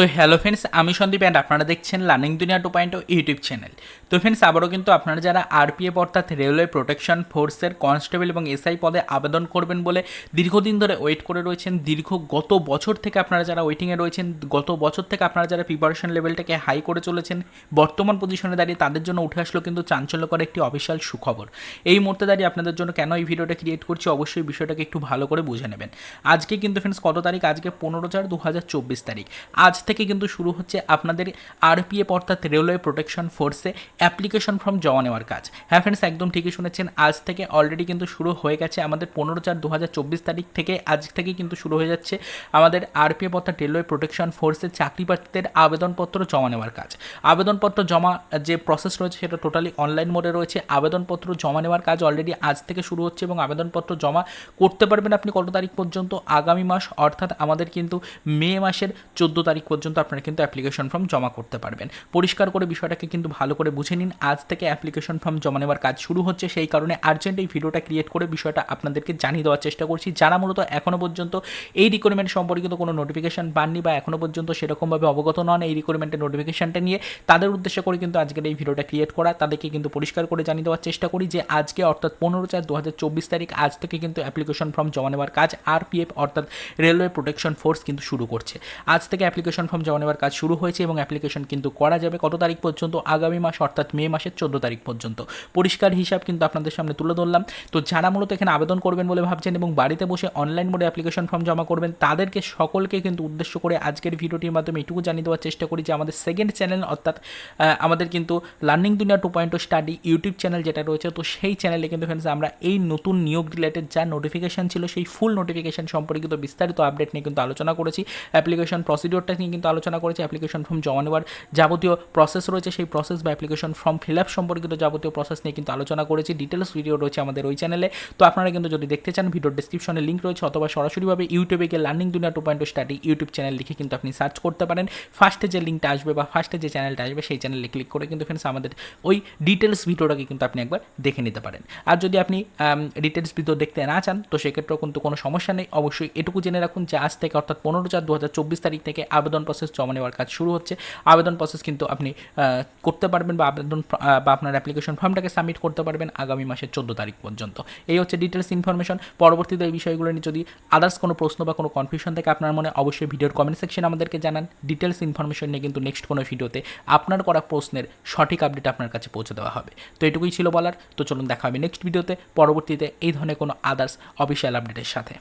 তো hello friends আমি Sandeep and আপনারা দেখছেন learning Duniya two point YouTube channel তো ফ্রেন্ডস আবারও কিন্তু আপনারা যারা আরপিএফ অর্থাৎ রেলওয়ে প্রোটেকশন ফোর্সের কনস্টেবল এবং এসআই পদে আবেদন করবেন বলে দীর্ঘদিন ধরে ওয়েট করে রয়েছেন, দীর্ঘ গত বছর থেকে আপনারা যারা ওয়েটিংয়ে রয়েছেন, গত বছর থেকে আপনারা যারা প্রিপারেশন লেভেলটাকে হাই করে চলেছেন, বর্তমান পজিশনে দাঁড়িয়ে তাদের জন্য উঠে আসলো কিন্তু চাঞ্চল্যকর একটি অফিসিয়াল সুখবর। এই মুহূর্তে দাঁড়িয়ে আপনাদের জন্য কেন এই ভিডিওটা ক্রিয়েট করছি অবশ্যই বিষয়টাকে একটু ভালো করে বুঝে নেবেন। আজকে কিন্তু ফ্রেন্ডস কত তারিখ? আজকে পনেরো চার দু হাজার চব্বিশ তারিখ। আজ থেকে কিন্তু শুরু হচ্ছে আপনাদের আরপিএফ অর্থাৎ রেলওয়ে প্রোটেকশন ফোর্সে অ্যাপ্লিকেশন ফর্ম জমা নেওয়ার কাজ। হ্যাঁ ফ্রেন্ডস একদম ঠিকই শুনেছেন, আজ থেকে অলরেডি কিন্তু শুরু হয়ে গেছে আমাদের পনেরো চার দু তারিখ থেকে, আজ থেকে কিন্তু শুরু হয়ে যাচ্ছে আমাদের আরপিএফ অর্থাৎ রেলওয়ে প্রোটেকশন ফোর্সের চাকরি প্রার্থীদের আবেদনপত্র জমা নেওয়ার কাজ। আবেদনপত্র জমা, যে প্রসেস রয়েছে সেটা টোটালি অনলাইন মোডে রয়েছে, আবেদনপত্র জমা নেওয়ার কাজ অলরেডি আজ থেকে শুরু হচ্ছে এবং আবেদনপত্র জমা করতে পারবেন আপনি কত তারিখ পর্যন্ত? আগামী মাস, অর্থাৎ আমাদের কিন্তু মে মাসের চোদ্দ তারিখ পর্যন্ত আপনারা কিন্তু অ্যাপ্লিকেশন ফর্ম জমা করতে পারবেন। পরিষ্কার করে বিষয়টাকে কিন্তু ভালো করে বুঝে নিন। আজ থেকে অ্যাপ্লিকেশন ফর্ম জমা নেওয়ার কাজ শুরু হচ্ছে। সেই কারণে আর্জেন্ট এই ভিডিওটা ক্রিয়েট করে বিষয়টা আপনাদেরকে জানিয়ে দেওয়ার চেষ্টা করছি। যারা মূলত এখনও পর্যন্ত এই রিক্রুটমেন্ট সম্পর্কিত কোনো নোটিফিকেশন পাননি বা এখনও পর্যন্ত সেরকমভাবে অবগত নন এই রিক্রুটমেন্টের নোটিফিকেশনটা নিয়ে, তাদের উদ্দেশ্য করে কিন্তু আজকের এই ভিডিওটা ক্রিয়েট করা। তাদেরকে কিন্তু পরিষ্কার করে জানিয়ে দেওয়ার চেষ্টা করি যে আজকে অর্থাৎ পনেরো চার দু তারিখ, আজ থেকে কিন্তু অ্যাপ্লিকেশন ফর্ম জমা নেওয়ার কাজ আরপিএফ অর্থাৎ রেলওয়ে প্রোটেকশন ফোর্স কিন্তু শুরু করছে। আজ থেকে অ্যাপ্লিকেশন ফর্ম জমা নেওয়ার কাজ শুরু হয়েছে এবং অ্যাপ্লিকেশন কিন্তু করা যাবে কত তারিখ পর্যন্ত? আগামী মাস, অর্থাৎ মে মাসের চোদ্দ তারিখ পর্যন্ত। পরিষ্কার হিসাব কিন্তু আপনাদের সামনে তুলে ধরলাম। তো যারা মূলত এখানে আবেদন করবেন বলে ভাবছেন এবং বাড়িতে বসে অনলাইন মোডে অ্যাপ্লিকেশন ফর্ম জমা করবেন, তাদেরকে সকলকে কিন্তু উদ্দেশ্য করে আজকের ভিডিওটির মাধ্যমে এটুকু জানিয়ে দেওয়ার চেষ্টা করি যে আমাদের সেকেন্ড চ্যানেল অর্থাৎ আমাদের কিন্তু learning Duniya two point study YouTube channel যেটা রয়েছে, তো সেই চ্যানেলে কিন্তু ফ্রেন্ডস আমরা এই নতুন নিয়োগ রিলেটেড যা নোটিফিকেশন ছিল, সেই ফুল নোটিফিকেশন সম্পর্কিত বিস্তারিত আপডেট নিয়ে কিন্তু আলোচনা করেছি। অ্যাপ্লিকেশন প্রসিডিওরটা নিয়ে কিন্তু আলোচনা করেছি অ্যাপ্লিকেশন ফর্ম জমা নেওয়ার যাবতীয় প্রসেস রয়েছে, সেই প্রসেস বা অ্যাপ্লিকেশন ফর্ম ফিল আপ সম্পর্কিত যাবতীয় প্রসেস নিয়ে কিন্তু আলোচনা করেছি। ডিটেলস ভিডিও রয়েছে আমাদের ওই চ্যানেলে তো আপনারা কিন্তু যদি দেখতে চান ভিডিওর ডিসক্রিপশনে লিঙ্ক রয়েছে, অথবা সরাসরিভাবে ইউটিউবে গিয়ে learning Duniya two point study YouTube channel লিখে কিন্তু আপনি সার্চ করতে পারেন। ফার্স্টে যে লিঙ্কটা আসবে বা ফার্স্টে যে চ্যানেলটা আসবে, সেই চ্যানেলে ক্লিক করে কিন্তু ফ্রেন্ডস আমাদের ওই ডিটেলস ভিডিওটাকে কিন্তু আপনি একবার দেখে নিতে পারেন। আর যদি আপনি ডিটেলস ভিডিও দেখতে না চান, তো সেক্ষেত্রেও কিন্তু কোনো সমস্যা নেই। অবশ্যই এটুকু জেনে রাখুন যে আজ থেকে অর্থাৎ পনেরো চার দু হাজার চব্বিশ তারিখ থেকে আবেদন প্রসেস জমা নেওয়ার কাজ শুরু হচ্ছে। আবেদন প্রসেস কিন্তু আপনি করতে পারবেন বা আবেদন বা আপনার অ্যাপ্লিকেশন ফর্মটাকে সাবমিট করতে পারবেন আগামী মাসের চোদ্দ তারিখ পর্যন্ত। এই হচ্ছে ডিটেলস ইনফরমেশন পরবর্তীতে এই বিষয়গুলো নিয়ে যদি আদার্স কোনো প্রশ্ন বা কোনো কনফিউশন থাকে আপনার মনে, অবশ্যই ভিডিওর কমেন্ট সেকশন আমাদেরকে জানান। ডিটেলস ইনফরমেশন নিয়ে কিন্তু নেক্সট কোনো ভিডিওতে আপনার করা প্রশ্নের সঠিক আপডেট আপনার কাছে পৌঁছে দেওয়া হবে। তো এটুকুই ছিল বলার। তো চলুন দেখা হবে নেক্সট ভিডিওতে পরবর্তীতে এই ধরনের কোনো আদার্স অফিসিয়াল আপডেটের সাথে।